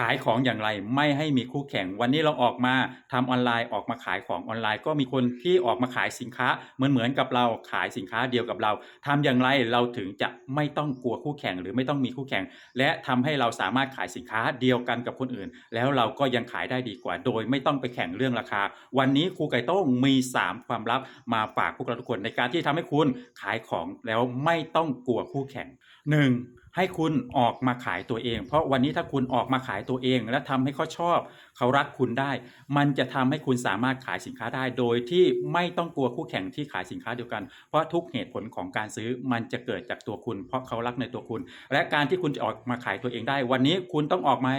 ขายของอย่างไรไม่ให้มีคู่แข่ง วันนี้เราออกมาทำออนไลน์ออกมาขายของออนไลน์ ก็มีคนที่ออกมาขายสินค้าเหมือนเหมือนกับเราขายสินค้าเดียวกับเราทำอย่างไรเราถึงจะไม่ต้องกลัวคู่แข่ง หรือไม่ต้องมีคู่แข่ง และทำให้เราสามารถขายสินค้าเดียวกันกับคนอื่น แล้วเราก็ยังขายได้ดีกว่า โดยไม่ต้องไปแข่งเรื่องราคา วันนี้ครูไก่โต้งมี 3 ความลับมาฝากพวกเราทุกคนในการที่ทำให้คุณขายของแล้วไม่ต้องกลัวคู่แข่ง 1. ให้คุณออกมาขายตัวเอง เพราะวันนี้ถ้าคุณออกมาขายตัวเอง และทำให้เขาชอบ เขารักคุณได้ มันจะทำให้คุณสามารถขายสินค้าได้ โดยที่ไม่ต้องกลัวคู่แข่งที่ขายสินค้าเดียวกัน เพราะทุกเหตุผลของการซื้อมันจะเกิดจากตัวคุณ เพราะเขารักในตัวคุณ และการที่คุณจะออกมาขายตัวเองได้ วันนี้คุณต้องออกมา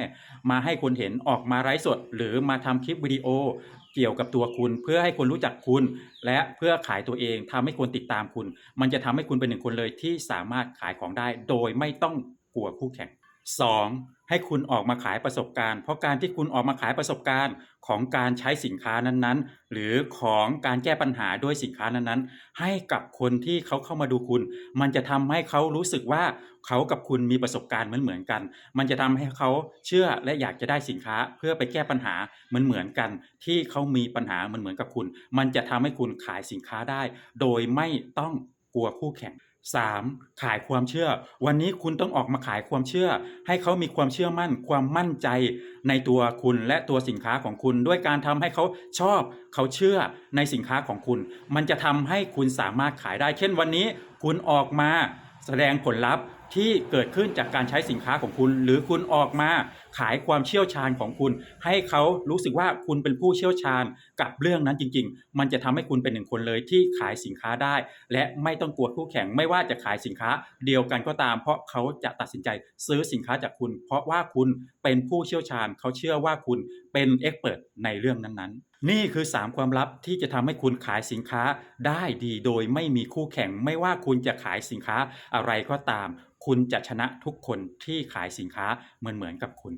มาให้คนเห็นออกมาไลฟ์สด หรือมาทำคลิปวิดีโอ เกี่ยวกับตัวคุณ เพื่อให้คนรู้จักคุณ และเพื่อขายตัวเองทำให้คนติดตามคุณ มันจะทำให้คุณเป็นหนึ่งคนเลยที่สามารถขายของได้ โดยไม่ต้องกลัวคู่แข่ง 2. ให้คุณออกมาขายประสบการณ์ เพราะการที่คุณออกมาขายประสบการณ์ของการใช้สินค้านั้นๆ หรือของการแก้ปัญหาด้วยสินค้านั้นๆ ให้กับคนที่เขาเข้ามาดูคุณ มันจะทำให้เขารู้สึกว่าเขากับคุณมีประสบการณ์เหมือนๆกัน มันจะทำให้เขาเชื่อและอยากจะได้สินค้าเพื่อไปแก้ปัญหาเหมือนๆกัน ที่เขามีปัญหาเหมือนๆกับคุณ มันจะทำให้คุณขายสินค้าได้ โดยไม่ต้องกลัวคู่แข่ง 3. ขายความเชื่อ วันนี้คุณต้องออกมาขายความเชื่อ ให้เขามีความเชื่อมั่น ความมั่นใจในตัวคุณและตัวสินค้าของคุณ ด้วยการทำให้เขาชอบ เขาเชื่อในสินค้าของคุณ มันจะทำให้คุณสามารถขายได้ เช่นวันนี้คุณออกมาแสดงผลลัพธ์ที่เกิดขึ้นจากการใช้สินค้าของคุณ หรือคุณออกมา ขายความเชี่ยวชาญของคุณ ให้เขารู้สึกว่าคุณเป็นผู้เชี่ยวชาญกับเรื่องนั้นจริง ๆ มันจะทำให้คุณเป็นหนึ่งคนเลยที่ขายสินค้าได้ และไม่ต้องกลัวคู่แข่งไม่ว่าจะขายสินค้าเดียวกันก็ตาม เพราะเขาจะตัดสินใจซื้อสินค้าจากคุณ เพราะว่าคุณเป็นผู้เชี่ยวชาญ เขาเชื่อว่าคุณเป็นเอ็กเปิดในเรื่องนั้นๆนี่คือ 3 ความลับที่จะทำให้คุณขายสินค้าได้ดีโดยไม่มีคู่แข่ง ไม่ว่าคุณจะขายสินค้าอะไรก็ตาม คุณจะชนะทุกคนที่ขายสินค้าเหมือนๆกับคุณ